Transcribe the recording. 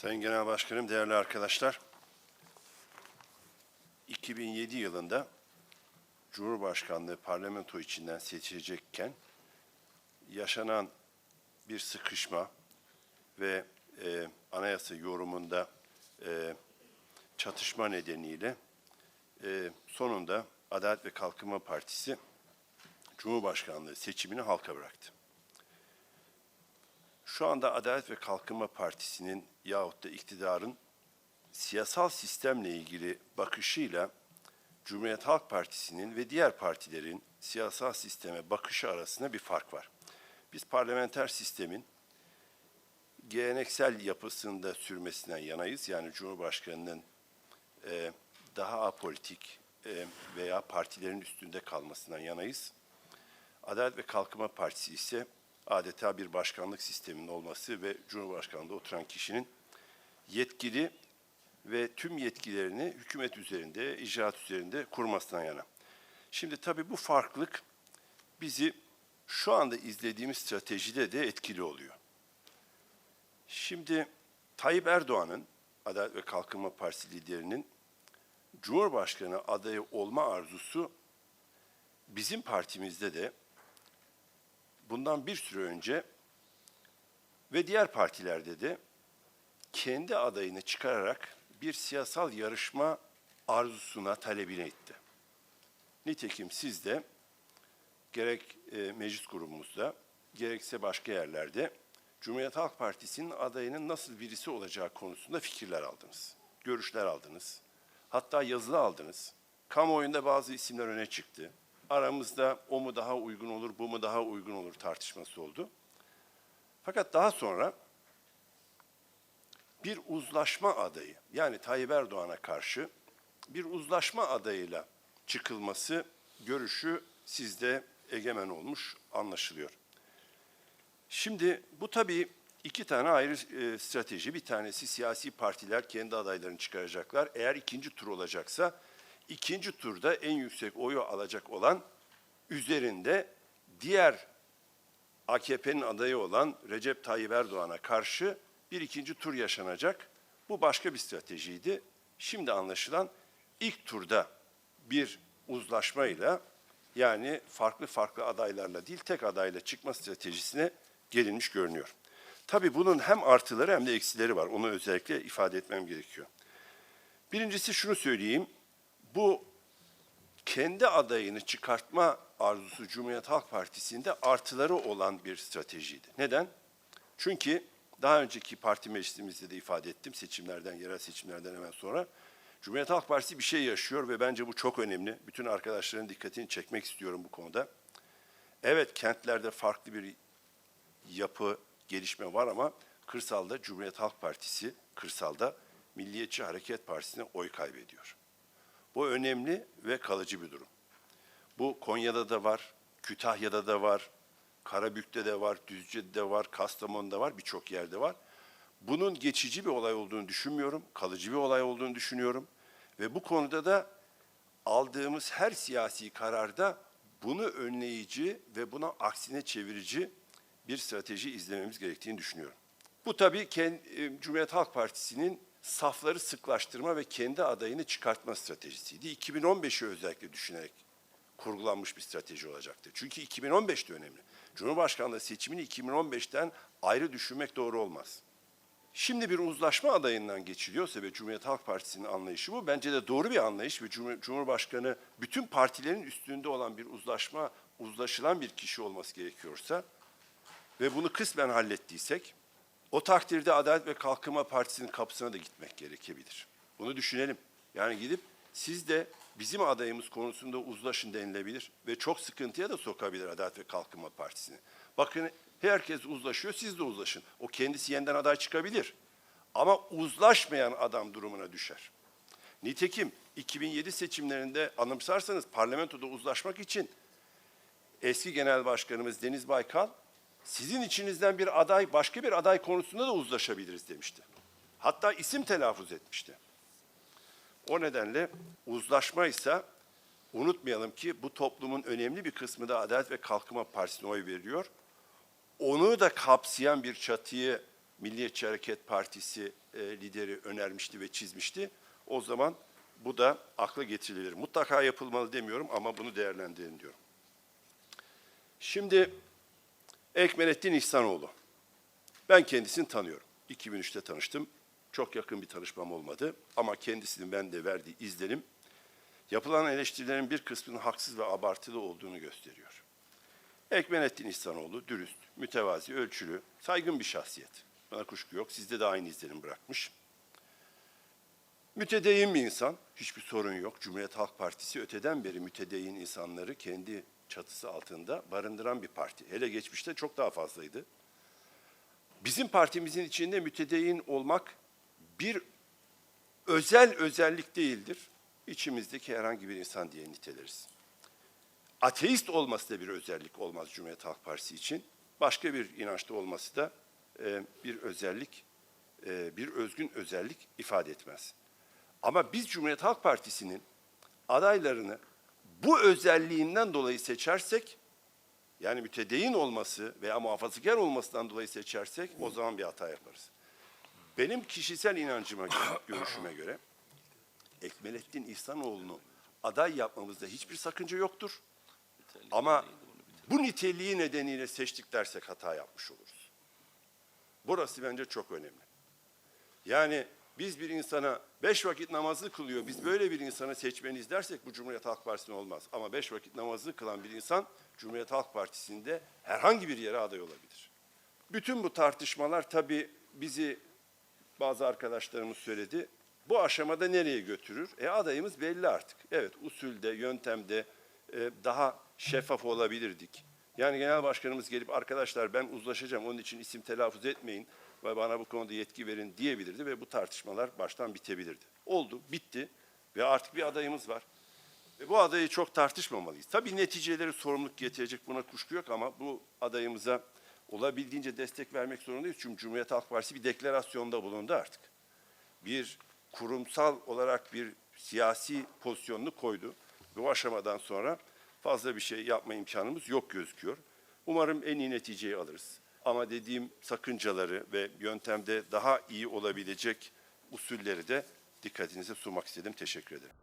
Sayın Genel Başkanım, değerli arkadaşlar. 2007 yılında Cumhurbaşkanlığı parlamento içinden seçilecekken yaşanan bir sıkışma ve e, anayasa yorumunda e, çatışma nedeniyle e, sonunda Adalet ve Kalkınma Partisi Cumhurbaşkanlığı seçimini halka bıraktı. Şu anda Adalet ve Kalkınma Partisi'nin yahut da iktidarın siyasal sistemle ilgili bakışıyla Cumhuriyet Halk Partisi'nin ve diğer partilerin siyasal sisteme bakışı arasında bir fark var. Biz parlamenter sistemin geleneksel yapısında sürmesinden yanayız. Yani Cumhurbaşkanı'nın e, daha apolitik e, veya partilerin üstünde kalmasından yanayız. Adalet ve Kalkınma Partisi ise adeta bir başkanlık sisteminin olması ve Cumhurbaşkanlığında oturan kişinin yetkili ve tüm yetkilerini hükümet üzerinde, icraat üzerinde kurmasından yana. Şimdi tabii bu farklılık bizi şu anda izlediğimiz stratejide de etkili oluyor. Şimdi Tayyip Erdoğan'ın, Adalet ve Kalkınma Partisi liderinin Cumhurbaşkanı adayı olma arzusu bizim partimizde de bundan bir süre önce ve diğer partilerde de kendi adayını çıkararak bir siyasal yarışma arzusuna, talebine itti. Nitekim siz de gerek e, meclis grubumuzda gerekse başka yerlerde Cumhuriyet Halk Partisi'nin adayının nasıl birisi olacağı konusunda fikirler aldınız. Görüşler aldınız. Hatta yazılı aldınız. Kamuoyunda bazı isimler öne çıktı. Aramızda o mu daha uygun olur, bu mu daha uygun olur tartışması oldu. Fakat daha sonra bir uzlaşma adayı yani Tayyip Erdoğan'a karşı bir uzlaşma adayıyla çıkılması görüşü sizde egemen olmuş anlaşılıyor. Şimdi bu tabii iki tane ayrı e, strateji. Bir tanesi siyasi partiler kendi adaylarını çıkaracaklar. Eğer ikinci tur olacaksa ikinci turda en yüksek oyu alacak olan üzerinde diğer AKP'nin adayı olan Recep Tayyip Erdoğan'a karşı bir ikinci tur yaşanacak. Bu başka bir stratejiydi. Şimdi anlaşılan ilk turda bir uzlaşmayla yani farklı farklı adaylarla değil tek adayla çıkma stratejisine gelinmiş görünüyor. Tabii bunun hem artıları hem de eksileri var. Onu özellikle ifade etmem gerekiyor. Birincisi şunu söyleyeyim. Bu kendi adayını çıkartma arzusu Cumhuriyet Halk Partisi'nde artıları olan bir stratejiydi. Neden? Çünkü daha önceki parti meclisimizde de ifade ettim seçimlerden, yerel seçimlerden hemen sonra. Cumhuriyet Halk Partisi bir şey yaşıyor ve bence bu çok önemli. Bütün arkadaşların dikkatini çekmek istiyorum bu konuda. Evet kentlerde farklı bir yapı, gelişme var ama kırsalda Cumhuriyet Halk Partisi, kırsalda Milliyetçi Hareket Partisi'ne oy kaybediyor. Bu önemli ve kalıcı bir durum. Bu Konya'da da var, Kütahya'da da var, Karabük'te de var, Düzce'de de var, Kastamonu'da var, birçok yerde var. Bunun geçici bir olay olduğunu düşünmüyorum, kalıcı bir olay olduğunu düşünüyorum. Ve bu konuda da aldığımız her siyasi kararda bunu önleyici ve buna aksine çevirici bir strateji izlememiz gerektiğini düşünüyorum. Bu tabii kendi, Cumhuriyet Halk Partisi'nin safları sıklaştırma ve kendi adayını çıkartma stratejisiydi. 2015'i özellikle düşünerek kurgulanmış bir strateji olacaktı. Çünkü 2015 de önemli. Cumhurbaşkanlığı seçimini 2015'ten ayrı düşünmek doğru olmaz. Şimdi bir uzlaşma adayından geçiliyorsa ve Cumhuriyet Halk Partisi'nin anlayışı bu. Bence de doğru bir anlayış ve Cumhur- Cumhurbaşkanı bütün partilerin üstünde olan bir uzlaşma, uzlaşılan bir kişi olması gerekiyorsa ve bunu kısmen hallettiysek o takdirde Adalet ve Kalkınma Partisi'nin kapısına da gitmek gerekebilir. Bunu düşünelim. Yani gidip siz de bizim adayımız konusunda uzlaşın denilebilir ve çok sıkıntıya da sokabilir Adalet ve Kalkınma Partisi'ni. Bakın herkes uzlaşıyor, siz de uzlaşın. O kendisi yeniden aday çıkabilir. Ama uzlaşmayan adam durumuna düşer. Nitekim 2007 seçimlerinde anımsarsanız parlamentoda uzlaşmak için eski genel başkanımız Deniz Baykal sizin içinizden bir aday başka bir aday konusunda da uzlaşabiliriz demişti. Hatta isim telaffuz etmişti. O nedenle uzlaşma ise unutmayalım ki bu toplumun önemli bir kısmı da Adalet ve Kalkınma Partisi'ne oy veriyor. Onu da kapsayan bir çatıyı Milliyetçi Hareket Partisi e, lideri önermişti ve çizmişti. O zaman bu da akla getirilir. Mutlaka yapılmalı demiyorum ama bunu değerlendirin diyorum. Şimdi Ekmelettin İhsanoğlu. Ben kendisini tanıyorum. 2003'te tanıştım. Çok yakın bir tanışmam olmadı ama kendisinin bende verdiği izlenim yapılan eleştirilerin bir kısmının haksız ve abartılı olduğunu gösteriyor. Ekmelettin İhsanoğlu dürüst, mütevazi, ölçülü, saygın bir şahsiyet. Bana kuşku yok. Sizde de aynı izlenim bırakmış. Mütedeyyin bir insan, hiçbir sorun yok. Cumhuriyet Halk Partisi öteden beri mütedeyyin insanları kendi çatısı altında barındıran bir parti. Hele geçmişte çok daha fazlaydı. Bizim partimizin içinde mütedeyyin olmak bir özel özellik değildir. İçimizdeki herhangi bir insan diye niteleriz. Ateist olması da bir özellik olmaz Cumhuriyet Halk Partisi için. Başka bir inançta olması da e, bir özellik, e, bir özgün özellik ifade etmez. Ama biz Cumhuriyet Halk Partisi'nin adaylarını bu özelliğinden dolayı seçersek, yani mütedeyyin olması veya muhafazakar olmasından dolayı seçersek o zaman bir hata yaparız. Benim kişisel inancıma göre, görüşüme göre Ekmelettin İhsanoğlu'nu aday yapmamızda hiçbir sakınca yoktur. Ama bu niteliği nedeniyle seçtik dersek hata yapmış oluruz. Burası bence çok önemli. Yani biz bir insana beş vakit namazı kılıyor, biz böyle bir insanı seçmeniz dersek bu Cumhuriyet Halk Partisi'ne olmaz. Ama beş vakit namazı kılan bir insan Cumhuriyet Halk Partisi'nde herhangi bir yere aday olabilir. Bütün bu tartışmalar tabii bizi bazı arkadaşlarımız söyledi. Bu aşamada nereye götürür? E adayımız belli artık. Evet usulde, yöntemde e, daha şeffaf olabilirdik. Yani genel başkanımız gelip arkadaşlar ben uzlaşacağım onun için isim telaffuz etmeyin ve bana bu konuda yetki verin diyebilirdi ve bu tartışmalar baştan bitebilirdi. Oldu, bitti ve artık bir adayımız var. Ve bu adayı çok tartışmamalıyız. Tabii neticeleri sorumluluk getirecek buna kuşku yok ama bu adayımıza olabildiğince destek vermek zorundayız. Çünkü Cumhuriyet Halk Partisi bir deklarasyonda bulundu artık. Bir kurumsal olarak bir siyasi pozisyonunu koydu. Bu aşamadan sonra fazla bir şey yapma imkanımız yok gözüküyor. Umarım en iyi neticeyi alırız. Ama dediğim sakıncaları ve yöntemde daha iyi olabilecek usulleri de dikkatinize sunmak istedim. Teşekkür ederim.